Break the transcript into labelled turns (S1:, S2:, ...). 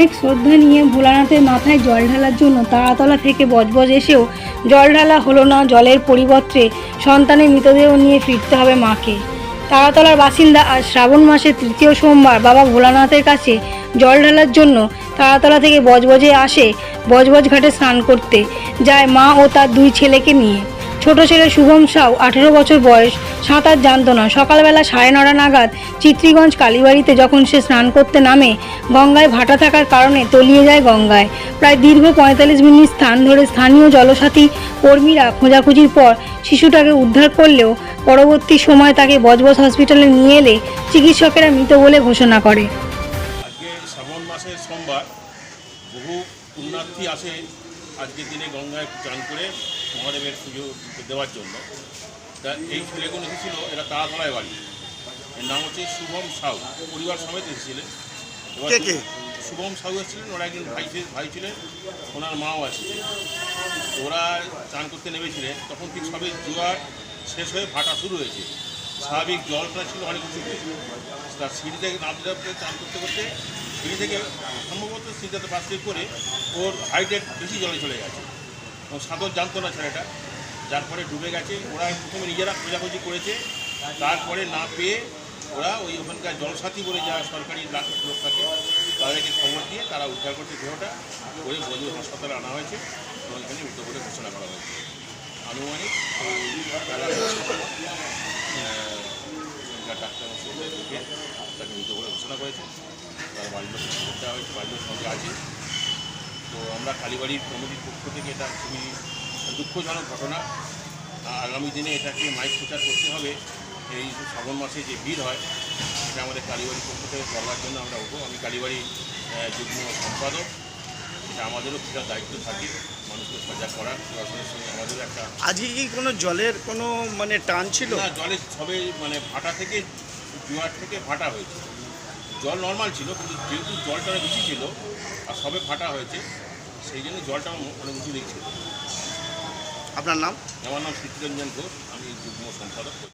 S1: অনেক শ্রদ্ধা নিয়ে ভোলানাথের মাথায় জল ঢালার জন্য তারাতলা থেকে বজবজ এসেও জল ঢালা হলো না জলের পরিবর্তে সন্তানের মৃতদেহ নিয়ে ফিরতে হবে মাকে। তারাতলার বাসিন্দা আজ শ্রাবণ মাসের তৃতীয় সোমবার বাবা ভোলানাথের কাছে জল ঢালার জন্য তারাতলা থেকে বজবজে আসে বজবজ ঘাটে স্নান করতে, যায় মা ও তার দুই ছেলেকে নিয়ে। ছোট ছেলে শুভম সাউ, আঠেরো বছর বয়স, সাঁতার জানতো না। সকালবেলা সাড়ে নটা নাগাদ চিত্রিগঞ্জ কালীবাড়িতে যখন সে স্নান করতে নামে, গঙ্গায় ভাটা থাকার কারণে তলিয়ে যায় গঙ্গায়। প্রায় দীর্ঘ পঁয়তাল্লিশ মিনিট স্থান ধরে স্থানীয় জলসাথী কর্মীরা খোঁজাখুঁজির পর শিশুটাকে উদ্ধার করলেও পরবর্তী সময় তাকে বজবজ হসপিটালে নিয়ে এলে চিকিৎসকেরা মৃত বলে ঘোষণা করে।
S2: দিনে গঙ্গায় চান করে। মহাদেবের পুজো দেওয়ার জন্য। তা এই ছেলেগুলো এসেছিল এরা তাড়াতলায় বাড়ি। এর নাম হচ্ছে শুভম সাউ। পরিবার সমেত এসেছিলেন। এবার? শুভম সাউ এসেছিলেন ওরা একজন ভাই ভাই ছিলেন ওনার মাও আসছে ওরা চান করতে নেমেছিলেন তখন ঠিক সবে জোয়ার শেষ হয়ে ভাটা শুরু হয়েছে। স্বাভাবিক জলটা ছিল অনেক উঁচুতে। তার সিঁড়ি থেকে নামতে নামতে চান করতে করতে সিঁড়ি থেকে সম্ভবত সিঁড়িটাতে বাসকে করে ওর হাইটে বেশি জলে চলে গেছে। সাঁতর জানতো না ছেলেটা। যার পরে ডুবে গেছে। ওরা প্রথমে নিজেরা খোঁজাখুঁজি করেছে। তারপরে না পেয়ে ওরা ওই ওখানকার জলসাথী বলে যারা সরকারি লোক থাকে তাদেরকে খবর দিয়ে তারা উদ্ধার করতে দেহটা করে বজু হাসপাতালে আনা হয়েছে এবং এখানে মৃত বলে ঘোষণা করা হয়েছে। আনুমানিক, তারা ডাক্তার তাকে মৃত বলে ঘোষণা করেছে। তার বাড়ির লোক হয়েছে বাড়ির লোক সঙ্গে আছে। তো আমরা কালীবাড়ির কমিটির পক্ষ থেকে এটা খুবই দুঃখজনক ঘটনা। আগামী দিনে এটাকে মাইক প্রচার করতে হবে। এই শ্রাবণ মাসে যে ভিড় হয় এটা আমাদের কালীবাড়ির পক্ষ থেকে করবার জন্য আমরা উঠবো। আমি কালীবাড়ির যুগ্ম সম্পাদক। এটা আমাদেরও সেটা দায়িত্ব থাকে মানুষকে সজাগ করার। প্রশাসনের সঙ্গে আমাদেরও একটা
S3: আজকে কি কোনো জলের কোনো মানে টান ছিল?
S2: না জলে সবে মানে ভাটা থেকে জোয়ার থেকে ভাটা হয়েছে। জল নর্মাল ছিল কিন্তু যেহেতু জলটা বেশি ছিল আর সবে ফাটা হয়েছে সেই জন্য জলটা অনেক উঁচু দিক
S3: আপনার নাম?
S2: আমার নাম শীতরঞ্জন ঘোষ আমি যুগ্ম সম্পাদক।